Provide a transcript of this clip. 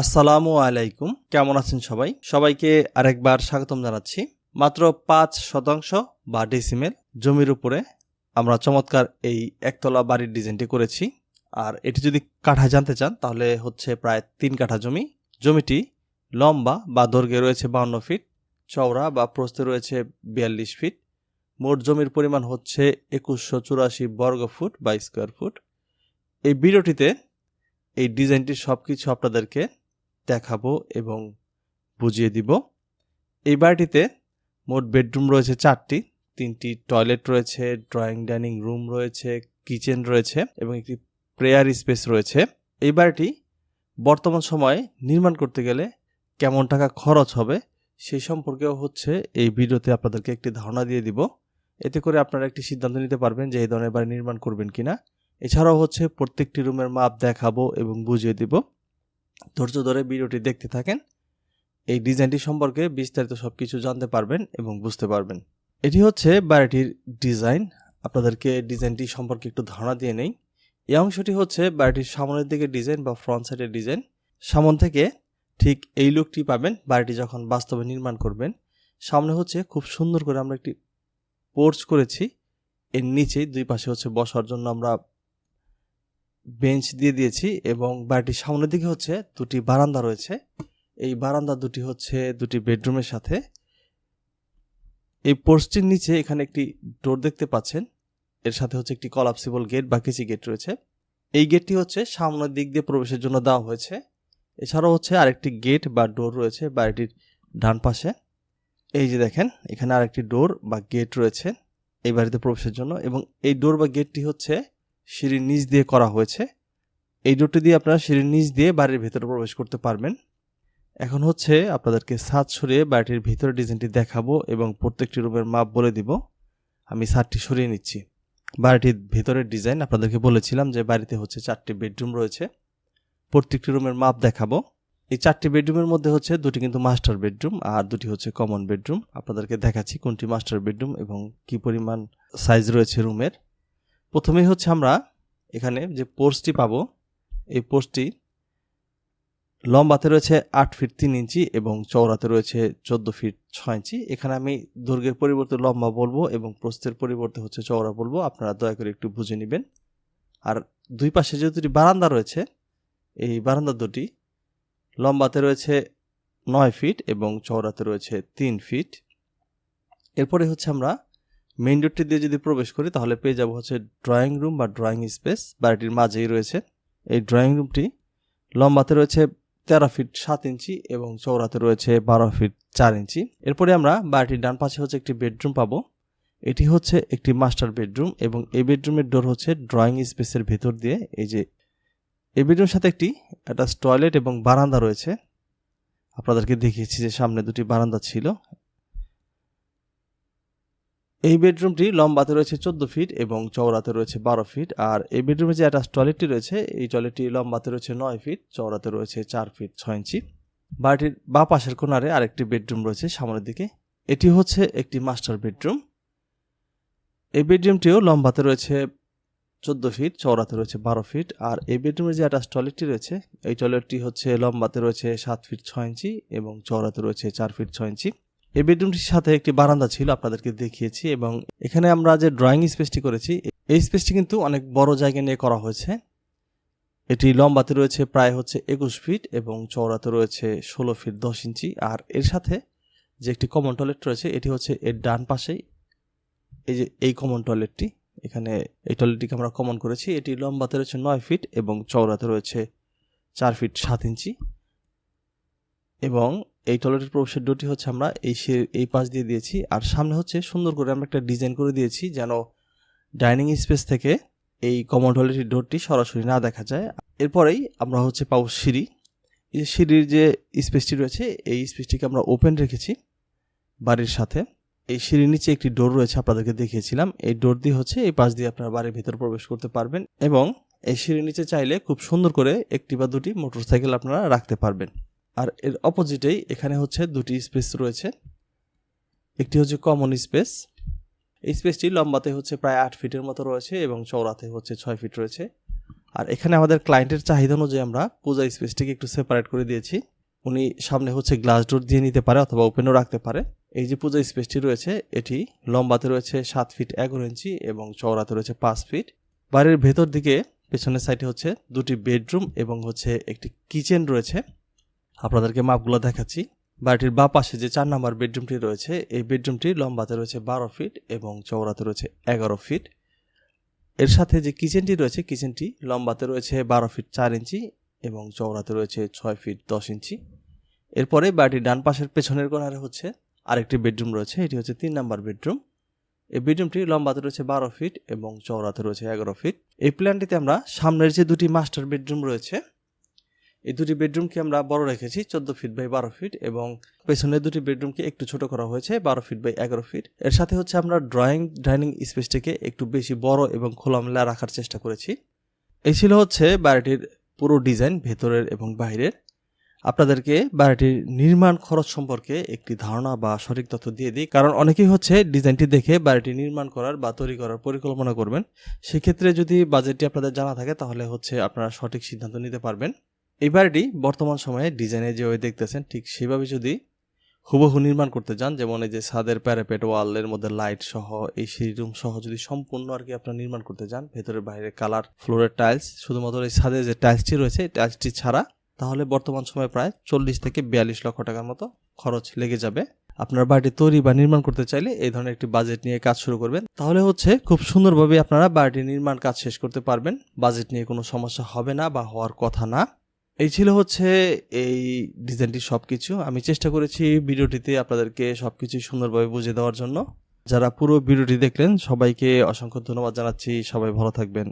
আসসালামু আলাইকুম। কেমন আছেন সবাই? সবাইকে আরেকবার স্বাগতম জানাচ্ছি। মাত্র পাঁচ শতাংশ বা ডেসিমেল জমির উপরে আমরা চমৎকার এই একতলা বাড়ির ডিজাইনটি করেছি। আর এটি যদি কাঠা জানতে চান, তাহলে হচ্ছে প্রায় তিন কাঠা জমি। জমিটি লম্বা বা দৈর্ঘ্যে রয়েছে বাউন্ন ফিট, চওড়া বা প্রস্থে রয়েছে বিয়াল্লিশ ফিট। মোট জমির পরিমাণ হচ্ছে একুশশো চুরাশি বর্গ ফুট বা স্কোয়ার ফুট। এই ভিডিওটিতে এই ডিজাইনটির সব কিছু আপনাদেরকে দেখাবো এবং বুঝিয়ে দিব। এই বাড়িটিতে মোট বেডরুম রয়েছে চারটি, তিনটি টয়লেট রয়েছে, ড্রয়িং, ডাইনিং রুম রয়েছে, কিচেন রয়েছে এবং একটি প্রেয়ার স্পেস রয়েছে। এই বাড়িটি বর্তমান সময়ে নির্মাণ করতে গেলে কেমন টাকা খরচ হবে সেই সম্পর্কেও হচ্ছে এই ভিডিওতে আপনাদেরকে একটি ধারণা দিয়ে দিব। এতে করে আপনারা একটি সিদ্ধান্ত নিতে পারবেন যে এই ধরনের বাড়ি নির্মাণ করবেন কিনা। এছাড়াও হচ্ছে প্রত্যেকটি রুমের মাপ দেখাবো এবং বুঝিয়ে দিব। ধৈর্য ধরে ভিডিওটি দেখতে থাকেন। এই ডিজাইনটি সম্পর্কে বিস্তারিত সব কিছু জানতে পারবেন এবং বুঝতে পারবেন। এটি হচ্ছে বাড়িটির ডিজাইন। আপনাদেরকে ডিজাইনটি সম্পর্কে একটু ধারণা দিয়ে নেই। এই অংশটি হচ্ছে বাড়িটির সামনের দিকে ডিজাইন বা ফ্রন্ট সাইডের ডিজাইন। সামন থেকে ঠিক এই লুকটি পাবেন বাড়িটি যখন বাস্তবে নির্মাণ করবেন। সামনে হচ্ছে খুব সুন্দর করে আমরা একটি পোর্চ করেছি। এর নিচে দুই পাশে হচ্ছে বসার জন্য আমরা বেঞ্চ দিয়ে দিয়েছি এবং বাড়িটির সামনের দিকে হচ্ছে দুটি বারান্দা রয়েছে। এই বারান্দা দুটি হচ্ছে দুটি বেডরুমের সাথে। এই পোর্চটির নিচে এখানে একটি ডোর দেখতে পাচ্ছেন। এর সাথে হচ্ছে একটি কলাপসিবল গেট বা কিছু গেট রয়েছে। এই গেটটি হচ্ছে সামনের দিক দিয়ে প্রবেশের জন্য দেওয়া হয়েছে। এছাড়াও হচ্ছে আরেকটি গেট বা ডোর রয়েছে বাড়িটির ডান পাশে। এই যে দেখেন, এখানে আরেকটি ডোর বা গেট রয়েছে এই বাড়িতে প্রবেশের জন্য এবং এই ডোর বা গেটটি হচ্ছে সিঁড়ির নিচ দিয়ে করা হয়েছে। এই ডোরটি দিয়ে আপনারা সিঁড়ির নিচ দিয়ে বাড়ির ভেতরে প্রবেশ করতে পারবেন। এখন হচ্ছে আপনাদেরকে ছাদ সরিয়ে বাড়িটির ভিতরে ডিজাইনটি দেখাবো এবং প্রত্যেকটি রুমের মাপ বলে দিব। আমি ছাদটি সরিয়ে নিচ্ছি। বাড়িটির ভেতরের ডিজাইন আপনাদেরকে বলেছিলাম যে বাড়িতে হচ্ছে চারটি বেডরুম রয়েছে। প্রত্যেকটি রুমের মাপ দেখাবো। এই চারটি বেডরুমের মধ্যে হচ্ছে দুটি কিন্তু মাস্টার বেডরুম আর দুটি হচ্ছে কমন বেডরুম। আপনাদেরকে দেখাচ্ছি কোনটি মাস্টার বেডরুম এবং কি পরিমাণ সাইজ রয়েছে রুমের। প্রথমেই হচ্ছে আমরা এখানে যে পোস্টটি পাবো, এই পোস্টটি লম্বাতে রয়েছে আট ফিট তিন ইঞ্চি এবং চৌড়াতে রয়েছে চোদ্দ ফিট ছয় ইঞ্চি। এখানে আমি দৈর্ঘ্যের পরিবর্তে লম্বা বলব এবং প্রস্থের পরিবর্তে হচ্ছে চৌড়া বলব। আপনারা দয়া করে একটু বুঝে নেবেন। আর দুই পাশে যে দুটি বারান্দা রয়েছে, এই বারান্দা দুটি লম্বাতে রয়েছে নয় ফিট এবং চৌড়াতে রয়েছে তিন ফিট। এরপরে হচ্ছে আমরা মেইন ডোরটি দিয়ে যদি প্রবেশ করি, তাহলে পেয়ে যাব হচ্ছে ড্রয়িং রুম বা ড্রয়িং স্পেস বাড়িটির মাঝেই রয়েছে। এই ড্রয়িং রুমটি লম্বাতে রয়েছে তেরো ফিট সাত ইঞ্চি এবং চৌড়াতে রয়েছে বারো ফিট চার ইঞ্চি। এরপরে আমরা বাড়িটির ডান পাশে হচ্ছে একটি বেডরুম পাবো। এটি হচ্ছে একটি মাস্টার বেডরুম এবং এই বেডরুমের ডোর হচ্ছে ড্রয়িং স্পেসের ভেতর দিয়ে। এই যে এই বেডরুমের সাথে একটি অ্যাটাচ টয়লেট এবং বারান্দা রয়েছে। আপনাদেরকে দেখিয়েছি যে সামনে দুটি বারান্দা ছিল। এই বেডরুমটি লম্বাতে রয়েছে চোদ্দ ফিট এবং চওড়াতে রয়েছে বারো ফিট, আর এই বেডরুমে যে অ্যাটাচ টয়লেটটি রয়েছে, এই টয়লেটটি লম্বাতে রয়েছে নয় ফিট, চওড়াতে রয়েছে চার ফিট ছয় ইঞ্চি। বাড়িটির বা পাশের কোনারে আরেকটি বেডরুম রয়েছে সামনের দিকে। এটি হচ্ছে একটি মাস্টার বেডরুম। এই বেডরুমটিও লম্বাতে রয়েছে চোদ্দ ফিট, চওড়াতে রয়েছে বারো ফিট, আর এই বেডরুমের যে অ্যাটাচ টয়লেটটি রয়েছে, এই টয়লেটটি হচ্ছে লম্বাতে রয়েছে সাত ফিট ছয় ইঞ্চি এবং চওড়াতে রয়েছে চার ফিট ছয় ইঞ্চি। এই বেডরুমটির সাথে একটি বারান্দা ছিল, আপনাদেরকে দেখিয়েছি, এবং এখানে আমরা যে ড্রয়িং স্পেসটি করেছি, এই স্পেসটি কিন্তু অনেক বড় জায়গা নিয়ে করা হয়েছে। এটি লম্বাতে রয়েছে প্রায় হচ্ছে একুশ ফিট এবং চওড়াতে রয়েছে ষোলো ফিট দশ ইঞ্চি, আর এর সাথে যে একটি কমন টয়লেট রয়েছে, এটি হচ্ছে এর ডান পাশেই এই যে, এই কমন টয়লেটটি এখানে এই টয়লেটটিকে আমরা কমন করেছি। এটি লম্বাতে রয়েছে নয় ফিট এবং চওড়াতে রয়েছে চার ফিট সাত ইঞ্চি। এবং এই টয়লেটের প্রবেশের ডোরটি হচ্ছে আমরা এই সে, এই পাশ দিয়ে দিয়েছি। আর সামনে হচ্ছে সুন্দর করে আমরা একটা ডিজাইন করে দিয়েছি যেন ডাইনিং স্পেস থেকে এই কমন টয়লেটের ডোরটি সরাসরি না দেখা যায়। এরপরেই আমরা হচ্ছে পাবো সিঁড়ি। এই সিঁড়ির যে স্পেসটি রয়েছে, এই স্পেসটিকে আমরা ওপেন রেখেছি বাড়ির সাথে। এই সিঁড়ির নিচে একটি ডোর রয়েছে আপনাদেরকে দেখিয়েছিলাম। এই ডোর দিয়ে হচ্ছে এই পাশ দিয়ে আপনারা বাড়ির ভেতর প্রবেশ করতে পারবেন এবং এই সিঁড়ির নিচে চাইলে খুব সুন্দর করে একটি বা দুটি মোটরসাইকেল আপনারা রাখতে পারবেন। আর এর অপোজিটেই এখানে হচ্ছে দুটি স্পেস রয়েছে। একটি হচ্ছে কমন স্পেস। এই স্পেসটি লম্বাতে হচ্ছে প্রায় আট ফিটের মতো রয়েছে এবং চৌড়াতে হচ্ছে ছয় ফিট রয়েছে। আর এখানে আমাদের ক্লায়েন্টের চাহিদা অনুযায়ী আমরা পূজা স্পেসটিকে একটু সেপারেট করে দিয়েছি। উনি সামনে হচ্ছে গ্লাস ডোর দিয়ে নিতে পারে অথবা ওপেনও রাখতে পারে। এই যে পূজা স্পেসটি রয়েছে, এটি লম্বাতে রয়েছে সাত ফিট এগারো ইঞ্চি এবং চওড়াতে রয়েছে পাঁচ ফিট। বাড়ির ভেতর দিকে পেছনের সাইডে হচ্ছে দুটি বেডরুম এবং হচ্ছে একটি কিচেন রয়েছে। আপনাদেরকে মাপগুলো দেখাচ্ছি। বাড়িটির বা পাশে যে চার নাম্বার বেডরুমটি রয়েছে, এই বেডরুমটি লম্বাতে রয়েছে বারো ফিট এবং চওড়াতে রয়েছে এগারো ফিট। এর সাথে যে কিচেনটি রয়েছে, কিচেনটি লম্বাতে রয়েছে বারো ফিট চার ইঞ্চি এবং চওড়াতে রয়েছে ছয় ফিট দশ ইঞ্চি। এরপরে বাড়িটির ডান পাশের পেছনের কোণারে হচ্ছে আরেকটি বেডরুম রয়েছে, এটি হচ্ছে তিন নাম্বার বেডরুম। এই বেডরুমটি লম্বাতে রয়েছে বারো ফিট এবং চওড়াতে রয়েছে এগারো ফিট। এই প্ল্যানটিতে আমরা সামনের যে দুটি মাস্টার বেডরুম রয়েছে এই দুটি বেডরুমকে আমরা বড় রেখেছি চোদ্দ ফিট বাই বারো ফিট এবং পেছনের দুটি বেডরুমকে একটু ছোট করা হয়েছে, বারো ফিট বাই এগারো ফিট। এর সাথে হচ্ছে আমরা ড্রয়িং ডাইনিং স্পেসটিকে একটু বেশি বড় এবং খোলামেলা রাখার চেষ্টা করেছি। এই ছিল হচ্ছে বাড়িটির পুরো ডিজাইন ভেতরের এবং বাইরের। আপনাদেরকে বাড়িটির নির্মাণ খরচ সম্পর্কে একটি ধারণা বা সঠিক তথ্য দিয়ে দিই, কারণ অনেকেই হচ্ছে ডিজাইনটি দেখে বাড়িটি নির্মাণ করার বা তৈরি করার পরিকল্পনা করবেন। সেক্ষেত্রে যদি বাজেটটি আপনাদের জানা থাকে, তাহলে হচ্ছে আপনারা সঠিক সিদ্ধান্ত নিতে পারবেন। এই বাড়িটি বর্তমান সময়ে ডিজাইনে যেভাবে দেখতেছেন, ঠিক সেভাবে যদি হুবহু নির্মাণ করতে চান যেমন এই যে ছাদের প্যারাপেট ওয়ালের মধ্যে লাইট সহ, এই সিঁড়ি রুম সহ যদি সম্পূর্ণ আর কি আপনারা নির্মাণ করতে চান ভেতরে বাইরে কালার, ফ্লোরের টাইলস, শুধুমাত্র এই ছাদে যে টাইলসটি রয়েছে, এই টাইলসটি ছাড়া তাহলে বর্তমান সময়ে প্রায় চল্লিশ থেকে বিয়াল্লিশ লক্ষ টাকার মতো খরচ লেগে যাবে। আপনার বাড়িটি তৈরি বা নির্মাণ করতে চাইলে এই ধরনের একটি বাজেট নিয়ে কাজ শুরু করবেন। তাহলে হচ্ছে খুব সুন্দরভাবে আপনারা বাড়িটি নির্মাণ কাজ শেষ করতে পারবেন। বাজেট নিয়ে কোনো সমস্যা হবে না বা হওয়ার কথা না। এই ছিল হচ্ছে এই ডিজাইনটির সব কিছু আমি চেষ্টা করেছি ভিডিওটিতে আপনাদেরকে সব কিছু সুন্দরভাবে বুঝে দেওয়ার জন্য। যারা পুরো ভিডিওটি দেখলেন, সবাইকে অসংখ্য ধন্যবাদ জানাচ্ছি। সবাই ভালো থাকবেন।